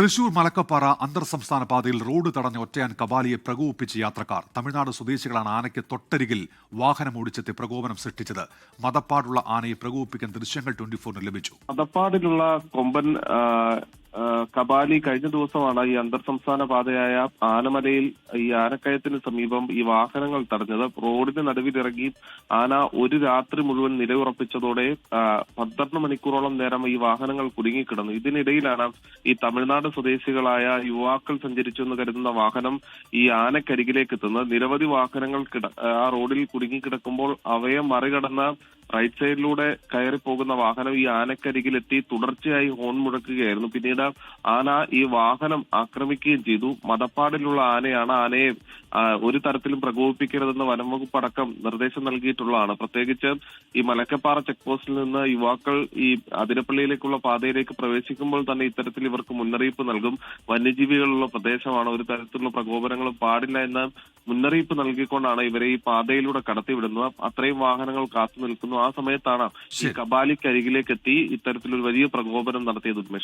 തൃശൂർ മലക്കപ്പാറ അന്തർ സംസ്ഥാന പാതയിൽ റോഡ് തടഞ്ഞ ഒറ്റയാൻ കബാലിയെ പ്രകോപിപ്പിച്ച് യാത്രക്കാർ. തമിഴ്നാട് സ്വദേശികളാണ് ആനയ്ക്ക് തൊട്ടരികിൽ വാഹനം ഓടിച്ചെത്തി പ്രകോപനം സൃഷ്ടിച്ചത്. മതപ്പാടുള്ള ആനയെ പ്രകോപിപ്പിക്കാൻ ദൃശ്യങ്ങൾ ട്വന്റി ഫോറിന് ലഭിച്ചു. മതപ്പാടിലുള്ള കൊമ്പൻ കബാലി കഴിഞ്ഞ ദിവസമാണ് ഈ അന്തർ സംസ്ഥാന പാതയായ ആനമലയിൽ ഈ ആനക്കയത്തിന് സമീപം ഈ വാഹനങ്ങൾ തടഞ്ഞത്. റോഡിന്റെ നടുവിലിറങ്ങി ആന ഒരു രാത്രി മുഴുവൻ നിലയുറപ്പിച്ചതോടെ പന്ത്രണ്ട് മണിക്കൂറോളം നേരം ഈ വാഹനങ്ങൾ കുടുങ്ങിക്കിടന്നു. ഇതിനിടയിലാണ് ഈ തമിഴ്നാട് സ്വദേശികളായ യുവാക്കൾ സഞ്ചരിച്ചു എന്ന് കരുതുന്ന വാഹനം ഈ ആനക്കരികിലേക്ക് എത്തുന്നത്. നിരവധി വാഹനങ്ങൾ ആ റോഡിൽ കുടുങ്ങിക്കിടക്കുമ്പോൾ അവയെ മറികടന്ന് റൈറ്റ് സൈഡിലൂടെ കയറി പോകുന്ന വാഹനം ഈ ആനക്കരികിലെത്തി തുടർച്ചയായി ഹോൺ മുഴക്കുകയായിരുന്നു. പിന്നീട് ആന ഈ വാഹനം ആക്രമിക്കുകയും ചെയ്തു. മതപ്പാടിലുള്ള ആനയാണ് ആനയെ ഒരു തരത്തിലും പ്രകോപിപ്പിക്കരുതെന്ന് വനംവകുപ്പ് അടക്കം നിർദ്ദേശം നൽകിയിട്ടുള്ളതാണ്. പ്രത്യേകിച്ച് ഈ മലക്കപ്പാറ ചെക്ക് പോസ്റ്റിൽ നിന്ന് യുവാക്കൾ ഈ അതിരപ്പള്ളിയിലേക്കുള്ള പാതയിലേക്ക് പ്രവേശിക്കുമ്പോൾ തന്നെ ഇത്തരത്തിൽ ഇവർക്ക് മുന്നറിയിപ്പ് നൽകും. വന്യജീവികളുള്ള പ്രദേശമാണ് ഒരു തരത്തിലുള്ള പ്രകോപനങ്ങളും പാടില്ല എന്ന് മുന്നറിയിപ്പ് നൽകിക്കൊണ്ടാണ് ഇവരെ ഈ പാതയിലൂടെ കടത്തിവിടുന്നത്. അത്രയും വാഹനങ്ങൾ കാത്തു നിൽക്കുന്നു. ആ സമയത്താണ് ഈ. കബാലിക്കരികിലേക്ക് എത്തി ഇത്തരത്തിലൊരു വലിയ പ്രകോപനം നടത്തിയത് ഉന്മേഷ്